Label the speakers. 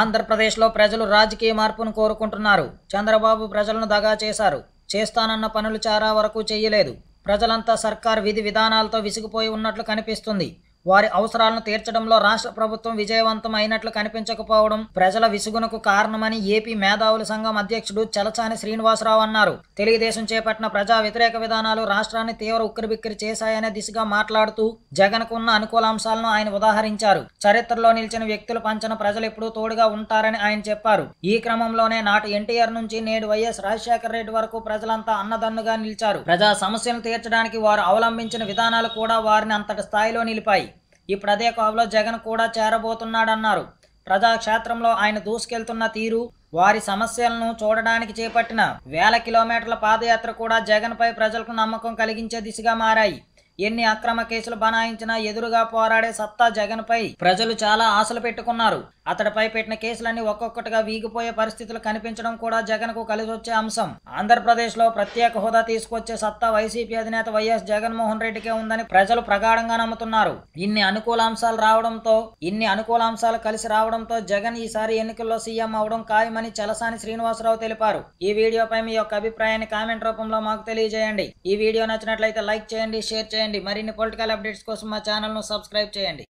Speaker 1: ఆంధ్రప్రదేశ్లో ప్రజలు రాజకీయ మార్పును కోరుకుంటున్నారు. చంద్రబాబు ప్రజలను దగా చేశారు. చేస్తానన్న పనులు చారా వరకు చేయలేదు. ప్రజలంతా సర్కార్ విధి విధానాలతో విసిగిపోయి ఉన్నట్లు కనిపిస్తుంది. వారి అవసరాలను తీర్చడంలో రాష్ట్ర ప్రభుత్వం విజయవంతం అయినట్లు కనిపించకపోవడం ప్రజల విసుగునకు కారణమని ఏపీ మేధావుల సంఘం అధ్యక్షుడు చలచాని శ్రీనివాసరావు అన్నారు. తెలుగుదేశం చేపట్టిన ప్రజా వ్యతిరేక విధానాలు రాష్ట్రాన్ని తీవ్ర ఉక్కిరిబిక్కిరి చేశాయనే దిశగా మాట్లాడుతూ జగన్కు ఉన్న అనుకూలాంశాలను ఆయన ఉదాహరించారు. చరిత్రలో నిలిచిన వ్యక్తులు పంచన ప్రజలు ఎప్పుడూ తోడుగా ఉంటారని ఆయన చెప్పారు. ఈ క్రమంలోనే నాటి ఎన్టీఆర్ నుంచి నేడు వైఎస్ రాజశేఖర రెడ్డి వరకు ప్రజలంతా అన్నదన్నుగా నిలిచారు. ప్రజా సమస్యలను తీర్చడానికి వారు అవలంబించిన విధానాలు కూడా వారిని అంతటి స్థాయిలో నిలిపాయి. ఇప్పుడు అదే కోవలో జగన్ కూడా చేరబోతున్నాడన్నారు. ప్రజాక్షేత్రంలో ఆయన దూసుకెళ్తున్న తీరు వారి సమస్యలను చూడడానికి చేపట్టిన వేల కిలోమీటర్ల పాదయాత్ర కూడా జగన్పై ప్రజలకు నమ్మకం కలిగించే దిశగా మారాయి. ఎన్ని అక్రమ కేసులు బనాయించినా ఎదురుగా పోరాడే సత్తా జగన్పై ప్రజలు చాలా ఆశలు పెట్టుకున్నారు. అతడిపై పెట్టిన కేసులన్నీ ఒక్కొక్కటిగా వీగిపోయే పరిస్థితులు కనిపించడం కూడా జగన్కు కలిసి వచ్చే అంశం. ఆంధ్రప్రదేశ్లో ప్రత్యేక హోదా తీసుకొచ్చే సత్తా వైసీపీ అధినేత వైఎస్ జగన్మోహన్ రెడ్డికే ఉందని ప్రజలు ప్రగాఢంగా నమ్ముతున్నారు. ఇన్ని అనుకూలాంశాలు రావడంతో ఇన్ని అనుకూలాంశాలు కలిసి రావడంతో జగన్ ఈసారి ఎన్నికల్లో సీఎం అవడం ఖాయమని చలసాని శ్రీనివాసరావు తెలిపారు. ఈ వీడియోపై మీ యొక్క అభిప్రాయాన్ని కామెంట్ రూపంలో మాకు తెలియజేయండి. ఈ వీడియో నచ్చినట్లయితే లైక్ చేయండి షేర్ చేయండి. చేయండి. మరిన్ని పొలిటికల్ అప్డేట్స్ కోసం మా ఛానల్ను సబ్స్క్రైబ్ చేయండి.